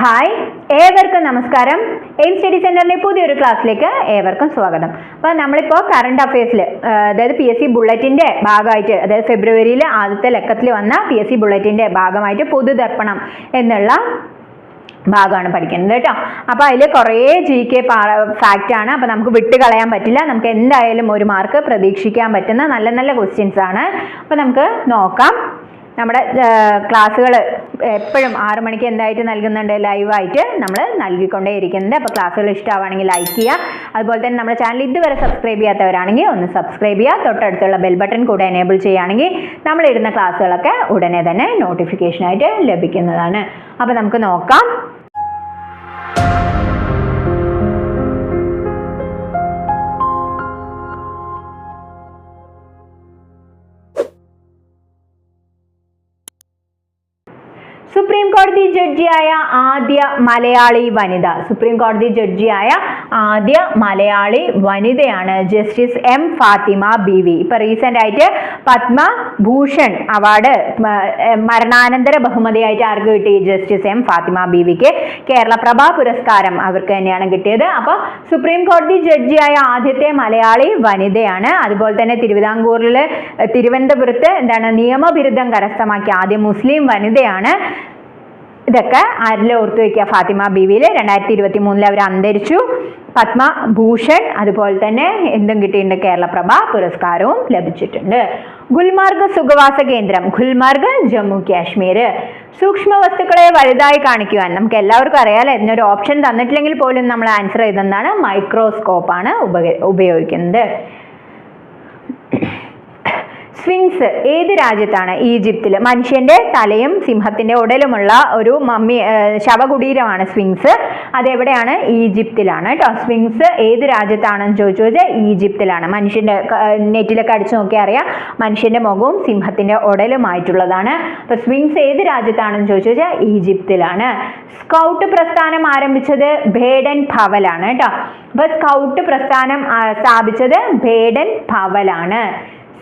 Hi ഏവർക്കും നമസ്കാരം. Aim study സെന്ററിന്റെ പുതിയൊരു ക്ലാസ്സിലേക്ക് ഏവർക്കും സ്വാഗതം. അപ്പോൾ നമ്മളിപ്പോൾ കറണ്ട് അഫയേഴ്സിൽ അതായത് പി എസ് സി ബുള്ളറ്റിന്റെ ഭാഗമായിട്ട് അതായത് ഫെബ്രുവരിയിൽ ആദ്യത്തെ ലക്കത്തിൽ വന്ന പി എസ് സി ബുള്ളറ്റിന്റെ ഭാഗമായിട്ട് പൊതുതർപ്പണം എന്നുള്ള ഭാഗമാണ് പഠിക്കുന്നത് കേട്ടോ. അപ്പോൾ അതിൽ കുറേ ജി കെ ഫാക്റ്റ് ആണ്. അപ്പോൾ നമുക്ക് വിട്ട് കളയാൻ പറ്റില്ല. നമുക്ക് എന്തായാലും ഒരു മാർക്ക് പ്രതീക്ഷിക്കാൻ പറ്റുന്ന നല്ല നല്ല ക്വസ്റ്റ്യൻസ് ആണ്. അപ്പോൾ നമുക്ക് നോക്കാം. നമ്മുടെ ക്ലാസ്സുകൾ എപ്പോഴും ആറു മണിക്ക് എന്തായിട്ട് നൽകുന്നുണ്ട് ലൈവായിട്ട് നമ്മൾ നൽകിക്കൊണ്ടേ ഇരിക്കുന്നുണ്ട് അപ്പോൾ ക്ലാസ്സുകൾ ഇഷ്ടമാവുകയാണെങ്കിൽ ലൈക്ക് ചെയ്യുക. അതുപോലെ തന്നെ നമ്മുടെ ചാനൽ ഇതുവരെ സബ്സ്ക്രൈബ് ചെയ്യാത്തവരാണെങ്കിൽ ഒന്ന് സബ്സ്ക്രൈബ് ചെയ്യുക. തൊട്ടടുത്തുള്ള ബെൽ ബട്ടൺ കൂടെ എനേബിൾ ചെയ്യുകയാണെങ്കിൽ നമ്മൾ ഇടുന്ന ക്ലാസ്സുകളൊക്കെ ഉടനെ തന്നെ നോട്ടിഫിക്കേഷനായിട്ട് ലഭിക്കുന്നതാണ്. അപ്പോൾ നമുക്ക് നോക്കാം. സുപ്രീം കോടതി ജഡ്ജിയായ ആദ്യ മലയാളി വനിത. സുപ്രീം കോടതി ജഡ്ജിയായ ആദ്യ മലയാളി വനിതയാണ് justice M Fathima B V ഇപ്പൊ റീസെന്റ് ആയിട്ട് പത്മഭൂഷൺ അവാർഡ് മരണാനന്തര ബഹുമതിയായിട്ട് ആർക്ക് കിട്ടി? ജസ്റ്റിസ് എം ഫാത്തിമ ബി വിക്ക് കേരള പ്രഭാ പുരസ്കാരം അവർക്ക് തന്നെയാണ് കിട്ടിയത്. അപ്പോൾ സുപ്രീം കോടതി ജഡ്ജിയായ ആദ്യത്തെ മലയാളി വനിതയാണ്. അതുപോലെ തന്നെ തിരുവിതാംകൂറിൽ തിരുവനന്തപുരത്ത് എന്താണ് നിയമബിരുദം കരസ്ഥമാക്കിയ ആദ്യ മുസ്ലിം വനിതയാണ് ഇതൊക്കെ ആരിലും ഓർത്തു വയ്ക്കുക ഫാത്തിമ ബീവിയിൽ രണ്ടായിരത്തി ഇരുപത്തി മൂന്നിൽ അവർ അന്തരിച്ചു പത്മഭൂഷൺ അതുപോലെ തന്നെ എന്തും കിട്ടിയിട്ടുണ്ട് കേരളപ്രഭ പുരസ്കാരവും ലഭിച്ചിട്ടുണ്ട്. ഗുൽമാർഗ് സുഖവാസ കേന്ദ്രം ഗുൽമാർഗ് ജമ്മു കാശ്മീർ സൂക്ഷ്മ വസ്തുക്കളെ വലുതായി കാണിക്കുവാൻ നമുക്ക് എല്ലാവർക്കും അറിയാലോ എന്നൊരു ഓപ്ഷൻ തന്നിട്ടില്ലെങ്കിൽ പോലും നമ്മൾ ആൻസർ ചെയ്തെന്നാണ് മൈക്രോസ്കോപ്പാണ് ഉപയോഗിക്കുന്നത്. സ്വിങ്സ് ഏത് രാജ്യത്താണ്? ഈജിപ്തിൽ മനുഷ്യന്റെ തലയും സിംഹത്തിന്റെ ഉടലുമുള്ള ഒരു മമ്മി ശവകുടീരമാണ് സ്വിങ്സ് അതെവിടെയാണ്? ഈജിപ്തിലാണ് കേട്ടോ സ്വിങ്സ് ഏത് രാജ്യത്താണെന്ന് ചോദിച്ചു വെച്ചാൽ ഈജിപ്തിലാണ്. മനുഷ്യന്റെ നെറ്റിലൊക്കെ അടിച്ചു നോക്കിയാൽ അറിയാം. മനുഷ്യന്റെ മുഖവും സിംഹത്തിന്റെ ഉടലുമായിട്ടുള്ളതാണ്. അപ്പൊ സ്വിങ്സ് ഏത് രാജ്യത്താണെന്ന് ചോദിച്ചു വെച്ചാൽ ഈജിപ്തിലാണ്. സ്കൗട്ട് പ്രസ്ഥാനം ആരംഭിച്ചത് ഭേഡൻ ഭവലാണ് കേട്ടോ അപ്പൊ സ്കൗട്ട് പ്രസ്ഥാനം സ്ഥാപിച്ചത് ഭേഡൻ ഭവലാണ്.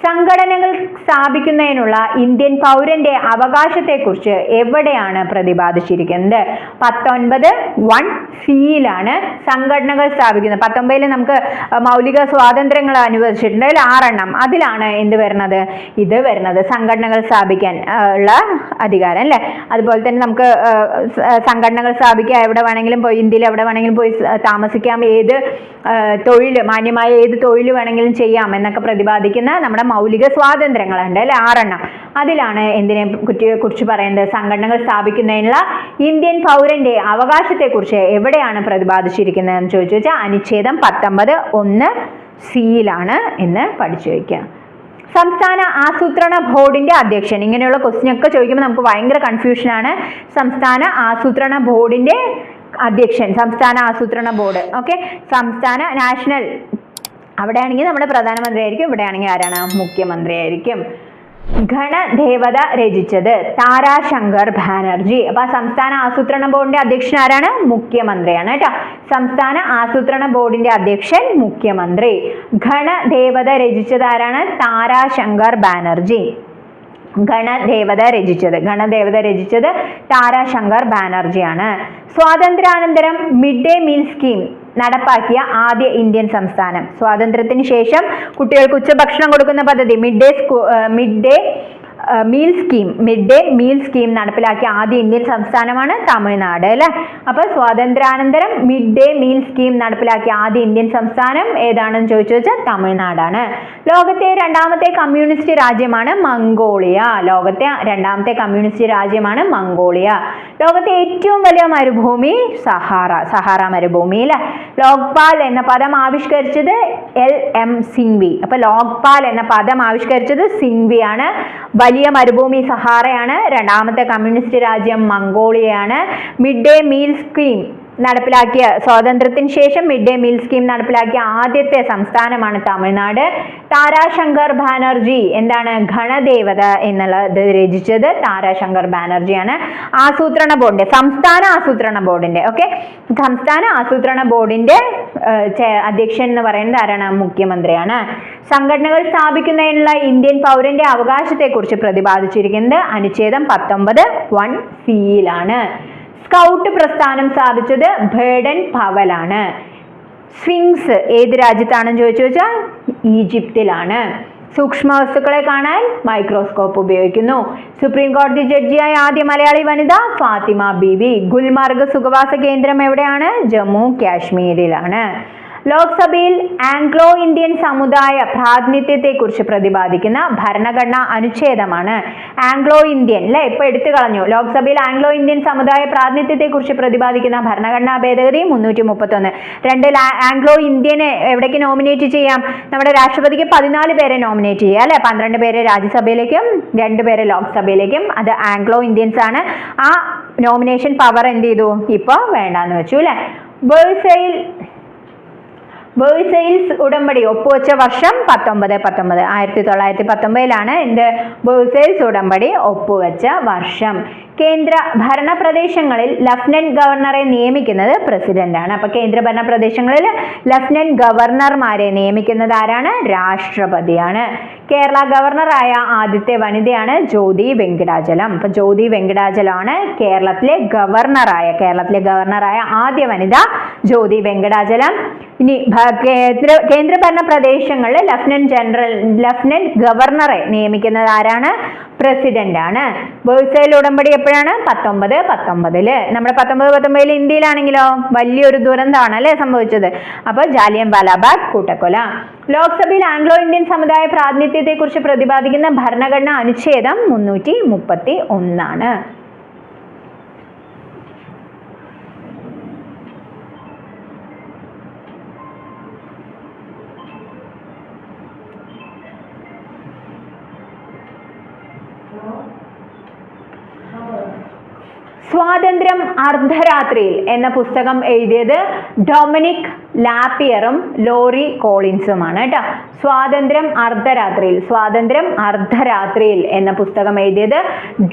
സംഘടനകൾ സ്ഥാപിക്കുന്നതിനുള്ള ഇന്ത്യൻ പൗരന്റെ അവകാശത്തെക്കുറിച്ച് എവിടെയാണ് പ്രതിപാദിച്ചിരിക്കുന്നത്? പത്തൊൻപത് വൺ സിയിലാണ് സംഘടനകൾ സ്ഥാപിക്കുന്നത്. പത്തൊമ്പതിൽ നമുക്ക് മൗലിക സ്വാതന്ത്ര്യങ്ങൾ അനുവദിച്ചിട്ടുണ്ട്. അതിൽ ആറെണ്ണം. അതിലാണ് എന്ത് വരുന്നത്? ഇത് വരുന്നത് സംഘടനകൾ സ്ഥാപിക്കാൻ ഉള്ള അധികാരം അല്ലേ? അതുപോലെ തന്നെ നമുക്ക് സംഘടനകൾ സ്ഥാപിക്കാം എവിടെ വേണമെങ്കിലും പോയി ഇന്ത്യയിൽ എവിടെ വേണമെങ്കിലും പോയി താമസിക്കാം. ഏത് തൊഴിൽ മാന്യമായ ഏത് തൊഴിൽ വേണമെങ്കിലും ചെയ്യാം എന്നൊക്കെ പ്രതിപാദിക്കുന്ന നമ്മുടെ മൗലിക സ്വാതന്ത്ര്യങ്ങളുണ്ട് അല്ലെ? ആറെണ്ണം. അതിലാണ് എന്തിനെ കുറിച്ച് പറയുന്നത്? സംഘടനകൾ സ്ഥാപിക്കുന്നതിനുള്ള ഇന്ത്യൻ പൗരന്റെ അവകാശത്തെക്കുറിച്ച് എവിടെയാണ് പ്രതിപാദിച്ചിരിക്കുന്നത് എന്ന് ചോദിച്ചു വെച്ചാൽ അനുച്ഛേദം പത്തൊമ്പത് ഒന്ന് സിയിലാണ് എന്ന് പഠിച്ചു വയ്ക്കുക സംസ്ഥാന ആസൂത്രണ ബോർഡിന്റെ അധ്യക്ഷൻ. ഇങ്ങനെയുള്ള ക്വസ്റ്റ്യൻ ഒക്കെ ചോദിക്കുമ്പോൾ നമുക്ക് ഭയങ്കര കൺഫ്യൂഷനാണ് സംസ്ഥാന ആസൂത്രണ ബോർഡിന്റെ അധ്യക്ഷൻ. സംസ്ഥാന ആസൂത്രണ ബോർഡ്. ഓക്കെ സംസ്ഥാന നാഷണൽ അവിടെയാണെങ്കിൽ നമ്മുടെ പ്രധാനമന്ത്രി ആയിരിക്കും ഇവിടെ ആണെങ്കിൽ ആരാണ്? മുഖ്യമന്ത്രി ആയിരിക്കും ഗണദേവത രചിച്ചത് താരാശങ്കർ ബാനർജി. അപ്പൊ സംസ്ഥാന ആസൂത്രണ ബോർഡിന്റെ അധ്യക്ഷൻ ആരാണ്? മുഖ്യമന്ത്രിയാണ് കേട്ടോ. സംസ്ഥാന ആസൂത്രണ ബോർഡിന്റെ അധ്യക്ഷൻ മുഖ്യമന്ത്രി. ഗണദേവത രചിച്ചത് ആരാണ്? താരാശങ്കർ ബാനർജി. ഗണദേവത രചിച്ചത്. ഗണദേവത രചിച്ചത് താരാശങ്കർ ബാനർജിയാണ്. സ്വാതന്ത്ര്യാനന്തരം മിഡ് ഡേ മീൽ സ്കീം നടപ്പാക്കിയ ആദ്യ ഇന്ത്യൻ സംസ്ഥാനം. സ്വാതന്ത്ര്യത്തിന് ശേഷം കുട്ടികൾക്ക് ഉച്ചഭക്ഷണം കൊടുക്കുന്ന പദ്ധതി മിഡ് ഡേ സ്കൂ mid day meal scheme mid day meal scheme നടപ്പിലാക്കിയ ആദ്യ ഇന്ത്യൻ സംസ്ഥാനമാണ് തമിഴ്നാട് അല്ലേ? അപ്പോൾ സ്വാതന്ത്ര്യാനന്തരം മിഡ് ഡേ മീൽ സ്കീം നടപ്പിലാക്കിയ ആദ്യ ഇന്ത്യൻ സംസ്ഥാനം ഏതാണെന്ന് ചോദിച്ചു വെച്ചാൽ തമിഴ്നാടാണ്. ലോകത്തെ രണ്ടാമത്തെ കമ്മ്യൂണിസ്റ്റ് രാജ്യമാണ് മംഗോളിയ. ലോകത്തെ രണ്ടാമത്തെ കമ്മ്യൂണിസ്റ്റ് രാജ്യമാണ് മംഗോളിയ. ലോകത്തെ ഏറ്റവും വലിയ മരുഭൂമി സഹാറ സഹാറ മരുഭൂമി അല്ലേ? ലോക്പാൽ എന്ന പദം ആവിഷ്കരിച്ചത് എൽ എം സിംഗ്വി അപ്പോൾ ലോക്പാൽ എന്ന പദം ആവിഷ്കരിച്ചത് സിംഗ്വി ആണ് വലിയ മരുഭൂമി സഹാറയാണ്. രണ്ടാമത്തെ കമ്മ്യൂണിസ്റ്റ് രാജ്യം മംഗോളിയയാണ്. മിഡ് ഡേ മീൽ സ്കീം നടപ്പിലാക്കിയ സ്വാതന്ത്ര്യത്തിന് ശേഷം മിഡ് ഡേ മീൽ സ്കീം നടപ്പിലാക്കിയ ആദ്യത്തെ സംസ്ഥാനമാണ് തമിഴ്നാട്. താരാശങ്കർ ബാനർജി എന്താണ് ഘണദേവത എന്നുള്ളത് രചിച്ചത് താരാശങ്കർ ബാനർജിയാണ്. ആസൂത്രണ ബോർഡിന്റെ സംസ്ഥാന ആസൂത്രണ ബോർഡിന്റെ ഓക്കെ? സംസ്ഥാന ആസൂത്രണ ബോർഡിന്റെ അധ്യക്ഷൻ എന്ന് പറയുന്നത് ആരാണ്? മുഖ്യമന്ത്രിയാണ്. സംഘടനകൾ സ്ഥാപിക്കുന്നതിനുള്ള ഇന്ത്യൻ പൗരന്റെ അവകാശത്തെക്കുറിച്ച് പ്രതിപാദിച്ചിരിക്കുന്നത് അനുച്ഛേദം പത്തൊമ്പത് വൺ സിയിലാണ് സ്കൗട്ട് പ്രസ്ഥാനം സ്ഥാപിച്ചത് ബേഡൻ പവലാണ്. സ്വിങ്സ് ഏത് രാജ്യത്താണെന്ന് ചോദിച്ചു വെച്ചാൽ ഈജിപ്തിലാണ്. സൂക്ഷ്മ വസ്തുക്കളെ കാണാൻ മൈക്രോസ്കോപ്പ് ഉപയോഗിക്കുന്നു. സുപ്രീം കോടതി ജഡ്ജിയായ ആദ്യ മലയാളി വനിത ഫാത്തിമ ബീവി. ഗുൽമാർഗ് സുഖവാസ കേന്ദ്രം എവിടെയാണ്? ജമ്മു കാശ്മീരിലാണ്. ലോക്സഭയിൽ ആംഗ്ലോ ഇന്ത്യൻ സമുദായ പ്രാതിനിധ്യത്തെക്കുറിച്ച് പ്രതിപാദിക്കുന്ന ഭരണഘടനാ അനുച്ഛേദമാണ് ആംഗ്ലോ ഇന്ത്യൻ അല്ലെ ഇപ്പൊ എടുത്തു കളഞ്ഞു. ലോക്സഭയിൽ ആംഗ്ലോ ഇന്ത്യൻ സമുദായ പ്രാതിനിധ്യത്തെക്കുറിച്ച് പ്രതിപാദിക്കുന്ന ഭരണഘടനാ ഭേദഗതി മുന്നൂറ്റി മുപ്പത്തൊന്ന് രണ്ടിൽ ആ- ആംഗ്ലോ ഇന്ത്യനെ എവിടേക്ക് നോമിനേറ്റ് ചെയ്യാം? നമ്മുടെ രാഷ്ട്രപതിക്ക് പതിനാല് പേരെ നോമിനേറ്റ് ചെയ്യാം അല്ലെ? പന്ത്രണ്ട് പേരെ രാജ്യസഭയിലേക്കും രണ്ട് പേരെ ലോക്സഭയിലേക്കും. അത് ആംഗ്ലോ ഇന്ത്യൻസ് ആണ്. ആ നോമിനേഷൻ പവർ എന്ത് ചെയ്തു? ഇപ്പോൾ വേണ്ടാന്ന് വെച്ചു അല്ലെ? ബേഴ്സയിൽ ബേഴ്സെയിൽസ് ഉടമ്പടി ഒപ്പുവെച്ച വർഷം പത്തൊമ്പത് പത്തൊമ്പത്. ആയിരത്തി തൊള്ളായിരത്തി പത്തൊമ്പതിലാണ് എന്ത്? ബേഴ്സെയിൽസ് ഉടമ്പടി ഒപ്പുവെച്ച വർഷം. കേന്ദ്ര ഭരണ പ്രദേശങ്ങളിൽ ലഫ്റ്റനന്റ് ഗവർണറെ നിയമിക്കുന്നത് പ്രസിഡന്റാണ്. അപ്പോൾ കേന്ദ്ര ഭരണ പ്രദേശങ്ങളിൽ ലഫ്റ്റനന്റ് ഗവർണർമാരെ നിയമിക്കുന്നത് ആരാണ്? രാഷ്ട്രപതിയാണ്. കേരള ഗവർണറായ ആദ്യത്തെ വനിതയാണ് ജ്യോതി വെങ്കിടാചലം. അപ്പൊ ജ്യോതി വെങ്കിടാചലമാണ് കേരളത്തിലെ ഗവർണറായ കേരളത്തിലെ ഗവർണറായ ആദ്യ വനിത ജ്യോതി വെങ്കടാചലം. ഇനി കേന്ദ്ര കേന്ദ്രഭരണ പ്രദേശങ്ങളിൽ ലഫ്റ്റനന്റ് ജനറൽ ലഫ്റ്റനന്റ് ഗവർണറെ നിയമിക്കുന്നത് ആരാണ്? പ്രസിഡന്റ് ആണ് ഉടമ്പടി എപ്പോഴാണ്? പത്തൊമ്പത് പത്തൊമ്പതിൽ. നമ്മുടെ പത്തൊമ്പത് പത്തൊമ്പതിൽ ഇന്ത്യയിലാണെങ്കിലോ? വലിയൊരു ദുരന്തമാണ് അല്ലേ സംഭവിച്ചത്? അപ്പൊ ജാലിയൻ വാലാബാഗ് കൂട്ടക്കൊല. ലോക്സഭയിൽ ആംഗ്ലോ ഇന്ത്യൻ സമുദായ പ്രാതിനിധ്യത്തെക്കുറിച്ച് പ്രതിപാദിക്കുന്ന ഭരണഘടനാ അനുച്ഛേദം മുന്നൂറ്റി മുപ്പത്തി ഒന്നാണ്. സ്വാതന്ത്ര്യം അർദ്ധരാത്രിയിൽ എന്ന പുസ്തകം എഴുതിയത് ഡൊമിനിക് ലാപ്പിയറും ലോറി കോളിൻസുമാണ് കേട്ടോ. സ്വാതന്ത്ര്യം അർദ്ധരാത്രിയിൽ സ്വാതന്ത്ര്യം അർദ്ധരാത്രിയിൽ എന്ന പുസ്തകം എഴുതിയത്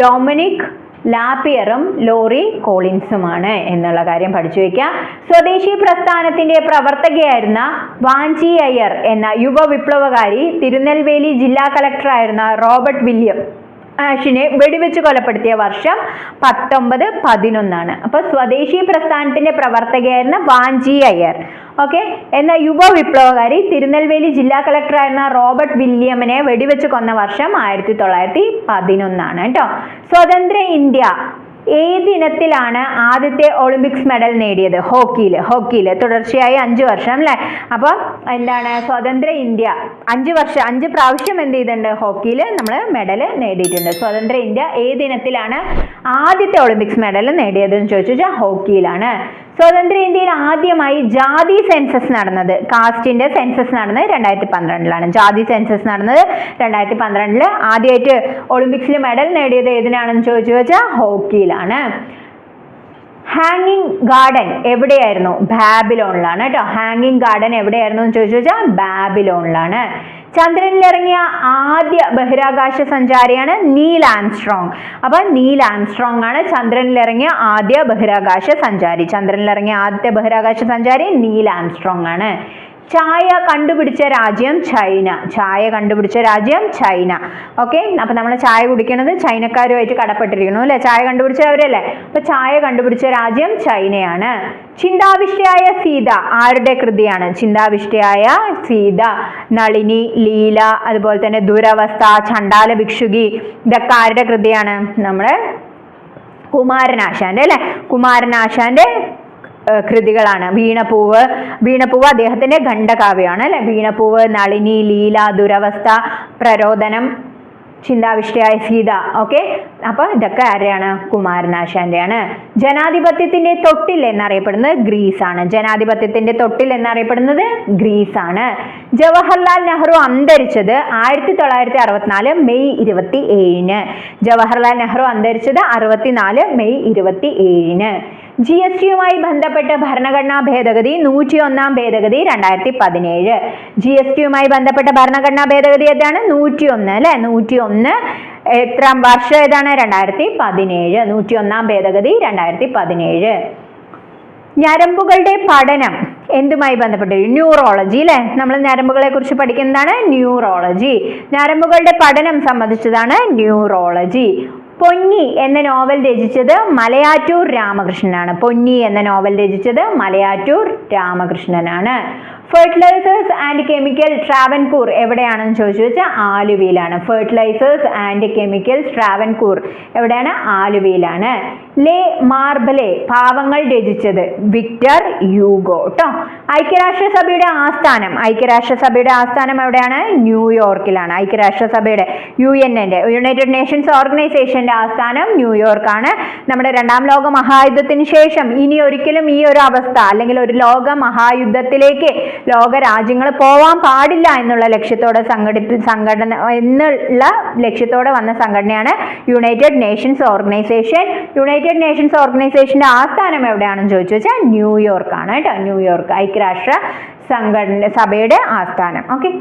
ഡൊമിനിക് ലാപ്പിയറും ലോറി കോളിൻസുമാണ് എന്നുള്ള കാര്യം പഠിച്ചു വയ്ക്കുക സ്വദേശി പ്രസ്ഥാനത്തിന്റെ പ്രവർത്തകയായിരുന്ന വാഞ്ചി അയ്യർ എന്ന യുവ വിപ്ലവകാരി തിരുനെൽവേലി ജില്ലാ കളക്ടറായിരുന്ന റോബർട്ട് വില്യം ആഷിനെ വെടിവെച്ച് കൊലപ്പെടുത്തിയ വർഷം പത്തൊമ്പത് പതിനൊന്നാണ്. അപ്പൊ സ്വദേശി പ്രസ്ഥാനത്തിന്റെ പ്രവർത്തകയായിരുന്ന വാഞ്ചി അയ്യർ. ഓക്കെ? എന്ന യുവ വിപ്ലവകാരി തിരുനെൽവേലി ജില്ലാ കളക്ടറായിരുന്ന റോബർട്ട് വില്യമിനെ വെടിവെച്ച് കൊന്ന വർഷം ആയിരത്തി തൊള്ളായിരത്തി പതിനൊന്നാണ്. കേട്ടോ? സ്വതന്ത്ര ഇന്ത്യ ഏത് ഇനത്തിലാണ് ആദ്യത്തെ ഒളിമ്പിക്സ് മെഡൽ നേടിയത്. ഹോക്കിയിൽ ഹോക്കിയിൽ തുടർച്ചയായി അഞ്ച് വർഷം അല്ലേ അപ്പോൾ എന്താണ്? സ്വതന്ത്ര ഇന്ത്യ. അഞ്ച് വർഷം അഞ്ച് പ്രാവശ്യം എന്ത് ചെയ്തിട്ടുണ്ട്? ഹോക്കിയിൽ നമ്മൾ മെഡൽ നേടിയിട്ടുണ്ട്. സ്വതന്ത്ര ഇന്ത്യ ഏത് ഇനത്തിലാണ് ആദ്യത്തെ ഒളിമ്പിക്സ് മെഡൽ നേടിയതെന്ന് ചോദിച്ചു വെച്ചാൽ ഹോക്കിയിലാണ്. സ്വതന്ത്ര ഇന്ത്യയിൽ ആദ്യമായി ജാതി സെൻസസ് നടന്നത്. കാസ്റ്റിന്റെ സെൻസസ് നടന്നത് രണ്ടായിരത്തി പന്ത്രണ്ടിലാണ് ജാതി സെൻസസ് നടന്നത് രണ്ടായിരത്തി പന്ത്രണ്ടിൽ ആദ്യമായിട്ട് ഒളിമ്പിക്സിൽ മെഡൽ നേടിയത് ഏതിനാണെന്ന് ചോദിച്ചു വെച്ചാൽ ഹോക്കിയിലാണ്. ഹാങ്ങിങ് ഗാർഡൻ എവിടെയായിരുന്നു? ബാബിലോണിലാണ് കേട്ടോ. ഹാങ്ങിങ് ഗാർഡൻ എവിടെയായിരുന്നു എന്ന് ചോദിച്ചു വെച്ചാൽ ബാബിലോണിലാണ്. ചന്ദ്രനിലിറങ്ങിയ ആദ്യ ബഹിരാകാശ സഞ്ചാരിയാണ് നീൽ ആംസ്ട്രോങ്. അപ്പൊ നീൽ ആംസ്ട്രോങ് ആണ് ചന്ദ്രനിലിറങ്ങിയ ആദ്യ ബഹിരാകാശ സഞ്ചാരി. ചന്ദ്രനിലിറങ്ങിയ ആദ്യത്തെ ബഹിരാകാശ സഞ്ചാരി നീൽ ആംസ്ട്രോങ് ആണ് ചായ കണ്ടുപിടിച്ച രാജ്യം ചൈന. ചായ കണ്ടുപിടിച്ച രാജ്യം ചൈന. ഓക്കെ അപ്പൊ നമ്മൾ ചായ കുടിക്കണത് ചൈനക്കാരുമായിട്ട് കടപ്പെട്ടിരിക്കുന്നു അല്ലെ? ചായ കണ്ടുപിടിച്ചവരല്ലേ? അപ്പൊ ചായ കണ്ടുപിടിച്ച രാജ്യം ചൈനയാണ്. ചിന്താവിഷ്ടയായ സീത ആരുടെ കൃതിയാണ്? ചിന്താവിഷ്ടയായ സീത നളിനി ലീല അതുപോലെ തന്നെ ദുരവസ്ഥ ചണ്ടാല ഭിക്ഷുകി ഇതൊക്കെ ആരുടെ കൃതിയാണ്? നമ്മുടെ കുമാരനാശാന്റെ അല്ലെ? കുമാരനാശാന്റെ കൃതികളാണ്. വീണപ്പൂവ് വീണപ്പൂവ് അദ്ദേഹത്തിന്റെ ഖണ്ഡകാവ്യമാണ് അല്ലെ? വീണപ്പൂവ് നളിനി ലീല ദുരവസ്ഥ പ്രരോദനം ചിന്താവിഷ്ടയായ സീത. ഓക്കെ? അപ്പോൾ ഇതൊക്കെ ആരെയാണ്? കുമാരനാശാന്റെയാണ്. ജനാധിപത്യത്തിന്റെ തൊട്ടിൽ എന്നറിയപ്പെടുന്നത് ഗ്രീസ് ആണ് ജനാധിപത്യത്തിന്റെ തൊട്ടിൽ എന്നറിയപ്പെടുന്നത് ഗ്രീസ് ആണ് ജവഹർലാൽ നെഹ്റു അന്തരിച്ചത് ആയിരത്തി തൊള്ളായിരത്തി അറുപത്തിനാല് മെയ് ഇരുപത്തി ഏഴിന് ജവഹർലാൽ നെഹ്റു അന്തരിച്ചത് അറുപത്തിനാല് മെയ് ഇരുപത്തി ഏഴിന് ജി എസ് ടിയുമായി ബന്ധപ്പെട്ട ഭരണഘടനാ ഭേദഗതി നൂറ്റി ഒന്നാം ഭേദഗതി രണ്ടായിരത്തി പതിനേഴ് ജി എസ് ടിയുമായി ബന്ധപ്പെട്ട ഭരണഘടനാ ഭേദഗതി ഏതാണ്? നൂറ്റി ഒന്ന് അല്ലെ? നൂറ്റി ഒന്ന് എത്രാം വർഷം ഏതാണ്? രണ്ടായിരത്തി പതിനേഴ് നൂറ്റി ഒന്നാം ഭേദഗതി രണ്ടായിരത്തി പതിനേഴ് ഞരമ്പുകളുടെ പഠനം എന്തുമായി ബന്ധപ്പെട്ട്? ന്യൂറോളജി അല്ലെ? നമ്മൾ ഞരമ്പുകളെ കുറിച്ച് പഠിക്കുന്നതാണ് ന്യൂറോളജി. ഞരമ്പുകളുടെ പഠനം സംബന്ധിച്ചതാണ് ന്യൂറോളജി. പൊന്നി എന്ന നോവൽ രചിച്ചത് മലയാറ്റൂർ രാമകൃഷ്ണനാണ്. പൊന്നി എന്ന നോവൽ രചിച്ചത് മലയാറ്റൂർ രാമകൃഷ്ണനാണ്. ഫെർട്ടിലൈസേഴ്സ് ആൻഡ് കെമിക്കൽ ട്രാവൻകൂർ എവിടെയാണെന്ന് ചോദിച്ചു വെച്ചാൽ ആലുവയിലാണ്. ഫെർട്ടിലൈസേഴ്സ് ആൻഡ് കെമിക്കൽ ട്രാവൻകൂർ എവിടെയാണ്? ആലുവയിലാണ്. ലേ മാർബലെ പാവങ്ങൾ രചിച്ചത് വിക്ടർ യൂഗോ കേട്ടോ ഐക്യരാഷ്ട്രസഭയുടെ ആസ്ഥാനം. ഐക്യരാഷ്ട്രസഭയുടെ ആസ്ഥാനം എവിടെയാണ്? ന്യൂയോർക്കിലാണ്. ഐക്യരാഷ്ട്രസഭയുടെ യു എൻ എന്റെ യുണൈറ്റഡ് നേഷൻസ് ഓർഗനൈസേഷന്റെ ആസ്ഥാനം ന്യൂയോർക്കാണ്. നമ്മുടെ രണ്ടാം ലോക മഹായുദ്ധത്തിന് ശേഷം ഇനി ഒരിക്കലും ഈ ഒരു അവസ്ഥ അല്ലെങ്കിൽ ഒരു ലോക മഹായുദ്ധത്തിലേക്ക് ലോക രാജ്യങ്ങൾ പോവാൻ പാടില്ല എന്നുള്ള ലക്ഷ്യത്തോടെ സംഘടിപ്പി സംഘടന എന്നുള്ള ലക്ഷ്യത്തോടെ വന്ന സംഘടനയാണ് United Nations Organisation United Nations ഓർഗനൈസേഷന്റെ ആസ്ഥാനം എവിടെയാണെന്ന് ചോദിച്ചു വെച്ചാൽ ന്യൂയോർക്കാണ് കേട്ടോ. ന്യൂയോർക്ക് ഐക്യരാഷ്ട്ര സംഘടന സഭയുടെ ആസ്ഥാനം. ഓക്കെ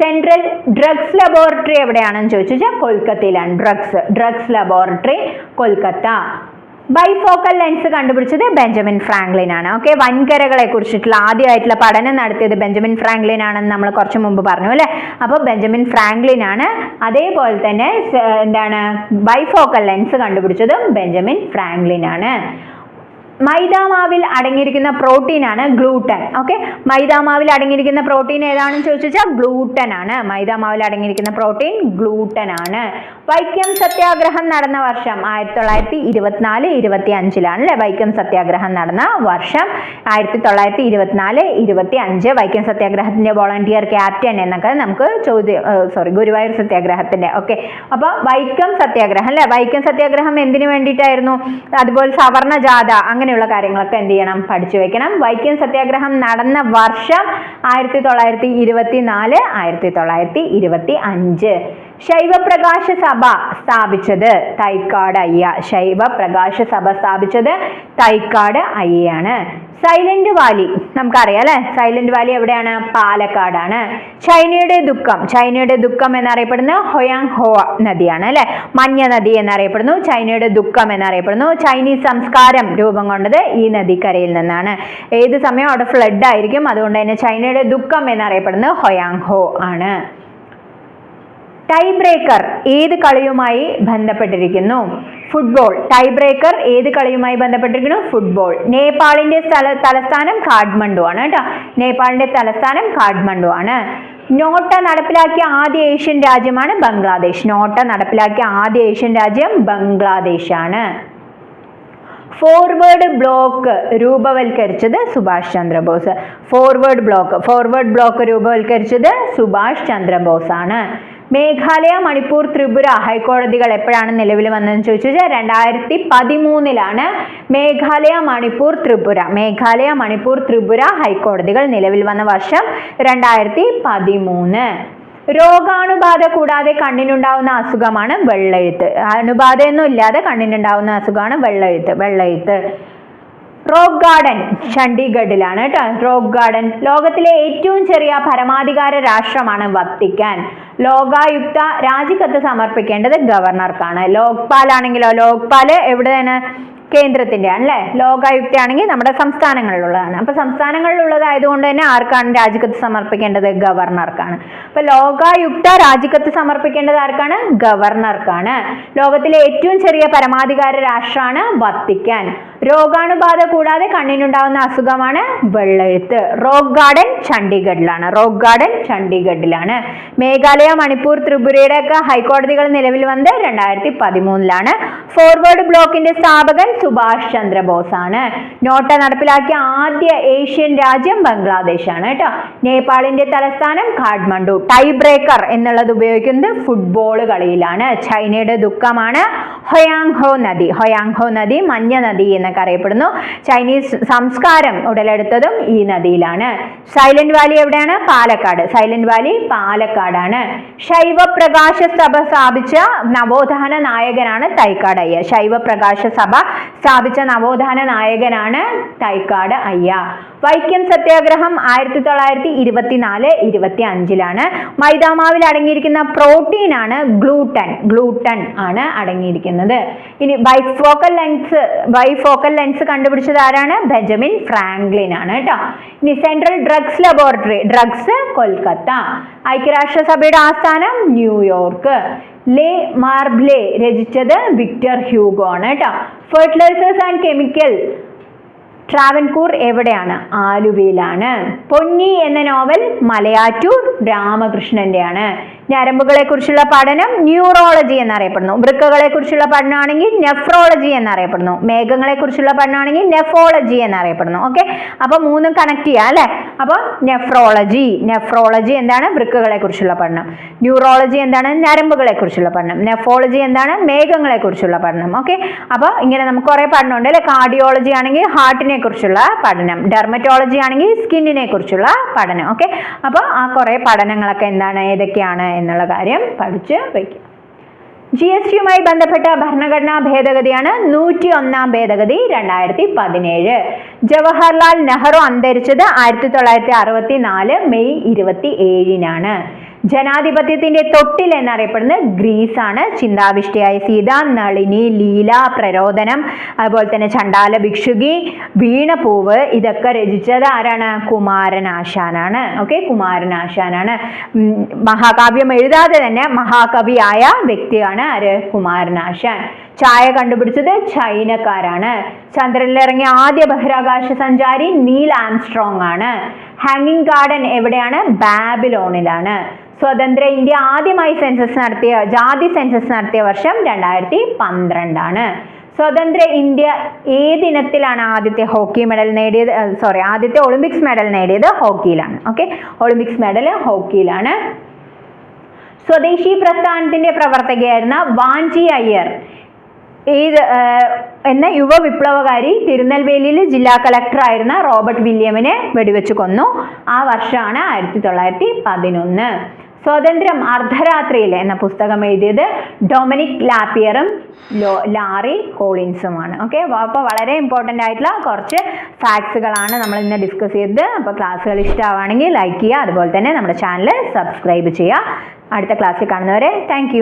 സെൻട്രൽ ഡ്രഗ്സ് ലബോറട്ടറി എവിടെയാണെന്ന് ചോദിച്ചു വെച്ചാൽ കൊൽക്കത്തയിലാണ്. Drugs drugs laboratory Kolkata. Bifocal lens കണ്ടുപിടിച്ചത് ബെഞ്ചമിൻ ഫ്രാങ്ക്ലിൻ ആണ്. ഓക്കെ വൻകരകളെ കുറിച്ചിട്ടുള്ള ആദ്യമായിട്ടുള്ള പഠനം നടത്തിയത് ബെഞ്ചമിൻ ഫ്രാങ്ക്ലിൻ ആണെന്ന് നമ്മൾ കുറച്ച് മുമ്പ് പറഞ്ഞു അല്ലേ? അപ്പോൾ ബെഞ്ചമിൻ ഫ്രാങ്ക്ലിൻ ആണ് അതേപോലെ തന്നെ എന്താണ് ബൈഫോക്കൽ ലെൻസ് കണ്ടുപിടിച്ചതും ബെഞ്ചമിൻ ഫ്രാങ്ക്ലിൻ ആണ്. മൈദാമാവിൽ അടങ്ങിയിരിക്കുന്ന പ്രോട്ടീൻ ആണ് ഗ്ലൂട്ടൻ ഓക്കെ മൈദാമാവിൽ അടങ്ങിയിരിക്കുന്ന പ്രോട്ടീൻ ഏതാണെന്ന് ചോദിച്ചാൽ ഗ്ലൂട്ടൻ ആണ്. മൈദാമാവിൽ അടങ്ങിയിരിക്കുന്ന പ്രോട്ടീൻ ഗ്ലൂട്ടൻ ആണ്. വൈക്കം സത്യാഗ്രഹം നടന്ന വർഷം ആയിരത്തി തൊള്ളായിരത്തി ഇരുപത്തിനാല് ഇരുപത്തി അഞ്ചിലാണ് അല്ലേ? വൈക്കം സത്യാഗ്രഹം നടന്ന വർഷം ആയിരത്തി തൊള്ളായിരത്തി ഇരുപത്തിനാല് ഇരുപത്തി അഞ്ച് വൈക്കം സത്യാഗ്രഹത്തിന്റെ വോളണ്ടിയർ ക്യാപ്റ്റൻ എന്നൊക്കെ നമുക്ക് ചോദ്യം സോറി ഗുരുവായൂർ സത്യാഗ്രഹത്തിന്റെ ഓക്കെ അപ്പോൾ വൈക്കം സത്യാഗ്രഹം അല്ലേ? വൈക്കം സത്യാഗ്രഹം എന്തിനു വേണ്ടിയിട്ടായിരുന്നു? അതുപോലെ സവർണ ജാഥ അങ്ങനെയുള്ള കാര്യങ്ങളൊക്കെ എന്ത് ചെയ്യണം? പഠിച്ചു വെക്കണം. വൈക്കം സത്യാഗ്രഹം നടന്ന വർഷം ആയിരത്തി തൊള്ളായിരത്തി ഇരുപത്തി നാല് ആയിരത്തി തൊള്ളായിരത്തി ഇരുപത്തി അഞ്ച് ശൈവപ്രകാശ സഭ സ്ഥാപിച്ചത്. തൈക്കാട് അയ്യ ശൈവപ്രകാശ സഭ സ്ഥാപിച്ചത് തൈക്കാട് അയ്യയാണ്. സൈലന്റ് വാലി നമുക്കറിയാം അല്ലെ? സൈലന്റ് വാലി എവിടെയാണ്? പാലക്കാടാണ്. ചൈനയുടെ ദുഃഖം ചൈനയുടെ ദുഃഖം എന്നറിയപ്പെടുന്ന ഹൊയാങ് ഹോ നദിയാണ് അല്ലെ? മഞ്ഞ നദി എന്നറിയപ്പെടുന്നു ചൈനയുടെ ദുഃഖം എന്നറിയപ്പെടുന്നു. ചൈനീസ് സംസ്കാരം രൂപം കൊണ്ടത് ഈ നദിക്കരയിൽ നിന്നാണ്. ഏത് സമയം അവിടെ ഫ്ലഡ് ആയിരിക്കും അതുകൊണ്ട് തന്നെ ചൈനയുടെ ദുഃഖം എന്നറിയപ്പെടുന്നത് ഹൊയാങ് ഹോ ആണ്. ടൈ ബ്രേക്കർ ഏത് കളിയുമായി ബന്ധപ്പെട്ടിരിക്കുന്നു? ഫുട്ബോൾ ടൈ ബ്രേക്കർ ഏത് കളിയുമായി ബന്ധപ്പെട്ടിരിക്കുന്നു? ഫുട്ബോൾ നേപ്പാളിന്റെ സ്ഥല തലസ്ഥാനം കാഠ്മണ്ഡു ആണ് കേട്ടോ. നേപ്പാളിന്റെ തലസ്ഥാനം കാഠ്മണ്ഡു ആണ്. നോട്ട നടപ്പിലാക്കിയ ആദ്യ ഏഷ്യൻ രാജ്യമാണ് ബംഗ്ലാദേശ്. നോട്ട നടപ്പിലാക്കിയ ആദ്യ ഏഷ്യൻ രാജ്യം ബംഗ്ലാദേശ് ആണ്. Forward Bloc രൂപവൽക്കരിച്ചത് Subhash Chandrabose. Forward Bloc Forward Bloc രൂപവൽക്കരിച്ചത് Subhash Chandrabose ആണ്. മേഘാലയ മണിപ്പൂർ ത്രിപുര ഹൈക്കോടതികൾ എപ്പോഴാണ് നിലവിൽ വന്നതെന്ന് ചോദിച്ചു കഴിഞ്ഞാൽ രണ്ടായിരത്തി പതിമൂന്നിലാണ് മേഘാലയ മണിപ്പൂർ ത്രിപുര. മേഘാലയ മണിപ്പൂർ ത്രിപുര ഹൈക്കോടതികൾ നിലവിൽ വന്ന വർഷം രണ്ടായിരത്തി പതിമൂന്ന് രോഗാണുബാധ കൂടാതെ കണ്ണിനുണ്ടാവുന്ന അസുഖമാണ് വെള്ളെഴുത്ത്. അണുബാധയൊന്നും ഇല്ലാതെ കണ്ണിനുണ്ടാവുന്ന അസുഖമാണ് വെള്ളെഴുത്ത്. വെള്ളെഴുത്ത്. റോക്ക് ഗാർഡൻ ചണ്ഡീഗഡിലാണ് കേട്ടോ റോക്ക് ഗാർഡൻ ലോകത്തിലെ ഏറ്റവും ചെറിയ പരമാധികാര രാഷ്ട്രമാണ് വത്തിക്കാൻ. ലോകായുക്ത രാജിക്കത്ത് സമർപ്പിക്കേണ്ടത് ഗവർണർക്കാണ്. ലോക്പാൽ ആണെങ്കിലോ ലോക്പാൽ എവിടെയാണ്? കേന്ദ്രത്തിന്റെ ആണല്ലേ? ലോകായുക്ത ആണെങ്കിൽ നമ്മുടെ സംസ്ഥാനങ്ങളിലുള്ളതാണ്. അപ്പൊ സംസ്ഥാനങ്ങളിലുള്ളതായതുകൊണ്ട് തന്നെ ആർക്കാണ് രാജിക്കത്ത് സമർപ്പിക്കേണ്ടത്? ഗവർണർക്കാണ്. അപ്പോൾ ലോകായുക്ത രാജിക്കത്ത് സമർപ്പിക്കേണ്ടത് ആർക്കാണ്? ഗവർണർക്കാണ്. ലോകത്തിലെ ഏറ്റവും ചെറിയ പരമാധികാര രാഷ്ട്രമാണ് വത്തിക്കാൻ. രോഗാണുബാധ കൂടാതെ കണ്ണിനുണ്ടാവുന്ന അസുഖമാണ് വെള്ളെഴുത്ത്. റോക്ക് ഗാർഡൻ ചണ്ഡീഗഡിലാണ്. റോക്ക് ഗാർഡൻ ചണ്ഡീഗഡിലാണ്. മേഘാലയ മണിപ്പൂർ ത്രിപുരയുടെ ഒക്കെ ഹൈക്കോടതികൾ നിലവിൽ വന്നത് രണ്ടായിരത്തി പതിമൂന്നിലാണ്. ഫോർവേഡ് ബ്ലോക്കിന്റെ സ്ഥാപകൻ സുഭാഷ് ചന്ദ്രബോസ് ആണ് നോട്ട നടപ്പിലാക്കിയ ആദ്യ ഏഷ്യൻ രാജ്യം ബംഗ്ലാദേശാണ് കേട്ടോ. നേപ്പാളിന്റെ തലസ്ഥാനം കാഠ്മണ്ഡു. ടൈ ബ്രേക്കർ എന്നുള്ളത് ഉപയോഗിക്കുന്നത് ഫുട്ബോൾ കളിയിലാണ്. ചൈനയുടെ ദുഃഖമാണ് ഹൊയാങ്ഹോ നദി. ഹൊയാങ്ഹോ നദി മഞ്ഞ നദി എന്നൊക്കെ അറിയപ്പെടുന്നു. ചൈനീസ് സംസ്കാരം ഉടലെടുത്തതും ഈ നദിയിലാണ്. സൈലന്റ് വാലി എവിടെയാണ്? പാലക്കാട്. സൈലന്റ് വാലി പാലക്കാടാണ്. ശൈവപ്രകാശ സഭ സ്ഥാപിച്ച നവോത്ഥാന നായകനാണ് തൈക്കാടയ്യ ശൈവപ്രകാശ സഭ സ്ഥാപിച്ച നവോത്ഥാന നായകനാണ് തൈക്കാട് അയ്യ. വൈക്കം സത്യാഗ്രഹം ആയിരത്തി തൊള്ളായിരത്തി ഇരുപത്തിനാല് ഇരുപത്തി അഞ്ചിലാണ് മൈദാമാവിൽ അടങ്ങിയിരിക്കുന്ന പ്രോട്ടീൻ ആണ് ഗ്ലൂട്ടൻ. ഗ്ലൂട്ടൻ ആണ് അടങ്ങിയിരിക്കുന്നത്. ഇനി ബൈഫോക്കൽ ലെൻസ് ബൈഫോക്കൽ ലെൻസ് കണ്ടുപിടിച്ചത് ആരാണ്? ബെഞ്ചമിൻ ഫ്രാങ്ക്ലിൻ ആണ് കേട്ടോ. ഇനി central drugs laboratory drugs Kolkata. ഐക്യരാഷ്ട്രസഭയുടെ ആസ്ഥാനം ന്യൂയോർക്ക്. ലേ മാർബ്ലെ രചിച്ചത് വിക്ടർ ഹ്യൂഗോ ആണ് കേട്ടോ. ഫെർട്ടിലൈസേഴ്സ് ആൻഡ് കെമിക്കൽ ട്രാവൻകൂർ എവിടെയാണ്? ആലുവയിലാണ്. പൊന്നി എന്ന നോവൽ മലയാറ്റൂർ രാമകൃഷ്ണന്റെയാണ്. ഞരമ്പുകളെ കുറിച്ചുള്ള പഠനം ന്യൂറോളജി എന്നറിയപ്പെടുന്നു. വൃക്കകളെ കുറിച്ചുള്ള പഠനമാണെങ്കിൽ നെഫ്രോളജി എന്നറിയപ്പെടുന്നു. മേഘങ്ങളെ കുറിച്ചുള്ള പഠനമാണെങ്കിൽ നെഫോളജി എന്നറിയപ്പെടുന്നു. ഓക്കെ? അപ്പൊ മൂന്നും കണക്ട് ചെയ്യാം അല്ലെ? അപ്പൊ നെഫ്രോളജി. നെഫ്രോളജി എന്താണ്? വൃക്കകളെ കുറിച്ചുള്ള പഠനം. ന്യൂറോളജി എന്താണ്? ഞരമ്പുകളെ കുറിച്ചുള്ള പഠനം. നെഫോളജി എന്താണ്? മേഘങ്ങളെ കുറിച്ചുള്ള പഠനം. ഓക്കെ? അപ്പൊ ഇങ്ങനെ നമുക്ക് കുറെ പഠനമുണ്ട് അല്ലെ? കാർഡിയോളജി ആണെങ്കിൽ ഹാർട്ടിനെ കുറിച്ചുള്ള പഠനം. ഡെർമറ്റോളജി ആണെങ്കിൽ സ്കിന്നിനെ കുറിച്ചുള്ള പഠനം. ഓക്കെ? അപ്പൊ ആ കുറെ പഠനങ്ങളൊക്കെ എന്താണ്? ഏതൊക്കെയാണ്? എന്നുള്ള കാര്യം പഠിച്ച് വയ്ക്കുക ജി എസ് ടിയുമായി ബന്ധപ്പെട്ട ഭരണഘടനാ ഭേദഗതിയാണ് നൂറ്റി ഒന്നാം ഭേദഗതി രണ്ടായിരത്തി പതിനേഴ് ജവഹർലാൽ നെഹ്റു അന്തരിച്ചത് ആയിരത്തി തൊള്ളായിരത്തി അറുപത്തി നാല് മെയ് ഇരുപത്തി ഏഴിനാണ് ജനാധിപത്യത്തിന്റെ തൊട്ടിൽ എന്നറിയപ്പെടുന്നത് ഗ്രീസാണ് ചിന്താവിഷ്ടയായ സീത നളിനി ലീല പ്രരോദനം അതുപോലെ തന്നെ ചണ്ടാല ഭിക്ഷുകി വീണപൂവ് ഇതൊക്കെ രചിച്ചത് ആരാണ്? കുമാരനാശാനാണ് ഓക്കെ കുമാരനാശാനാണ് മഹാകാവ്യം എഴുതാതെ തന്നെ മഹാകവിയായ വ്യക്തിയാണ് ആര്? കുമാരനാശാൻ ചായ കണ്ടുപിടിച്ചത് ചൈനക്കാരാണ്. ചന്ദ്രനിലിറങ്ങിയ ആദ്യ ബഹിരാകാശ സഞ്ചാരി നീൽ ആംസ്ട്രോങ് ആണ് ഹാങ്ങിങ് ഗാർഡൻ എവിടെയാണ്? ബാബിലോണിലാണ്. സ്വതന്ത്ര ഇന്ത്യ ആദ്യമായി സെൻസസ് നടത്തിയ ജാതി സെൻസസ് നടത്തിയ വർഷം രണ്ടായിരത്തി പന്ത്രണ്ടാണ് സ്വതന്ത്ര ഇന്ത്യ ഏതിനത്തിലാണ് ആദ്യത്തെ ഹോക്കി മെഡൽ നേടിയത് സോറി ആദ്യത്തെ ഒളിമ്പിക്സ് മെഡൽ നേടിയത് ഹോക്കിയിലാണ്. ഓക്കെ ഒളിമ്പിക്സ് മെഡൽ ഹോക്കിയിലാണ്. സ്വദേശി പ്രസ്ഥാനത്തിന്റെ പ്രവർത്തകയായിരുന്ന വാഞ്ചി അയ്യർ ഏത് എന്ന യുവ വിപ്ലവകാരി തിരുനെൽവേലിയിൽ ജില്ലാ കളക്ടർ ആയിരുന്ന റോബർട്ട് വില്യമിനെ വെടിവെച്ച് കൊന്നു. ആ വർഷമാണ് ആയിരത്തി തൊള്ളായിരത്തി പതിനൊന്ന് സ്വാതന്ത്ര്യം അർദ്ധരാത്രിയിൽ എന്ന പുസ്തകം എഴുതിയത് ഡൊമിനിക് ലാപ്പിയറും ലോ ലാറി കോളിൻസുമാണ്. ഓക്കെ അപ്പോൾ വളരെ ഇമ്പോർട്ടന്റ് ആയിട്ടുള്ള കുറച്ച് ഫാക്ട്സുകളാണ് നമ്മൾ ഇന്ന് ഡിസ്കസ് ചെയ്തത്. അപ്പോൾ ക്ലാസ്സുകൾ ഇഷ്ടമാവുകയാണെങ്കിൽ ലൈക്ക് ചെയ്യുക. അതുപോലെ തന്നെ നമ്മുടെ ചാനൽ സബ്സ്ക്രൈബ് ചെയ്യുക. അടുത്ത ക്ലാസ്സിൽ കാണുന്നവരെ താങ്ക്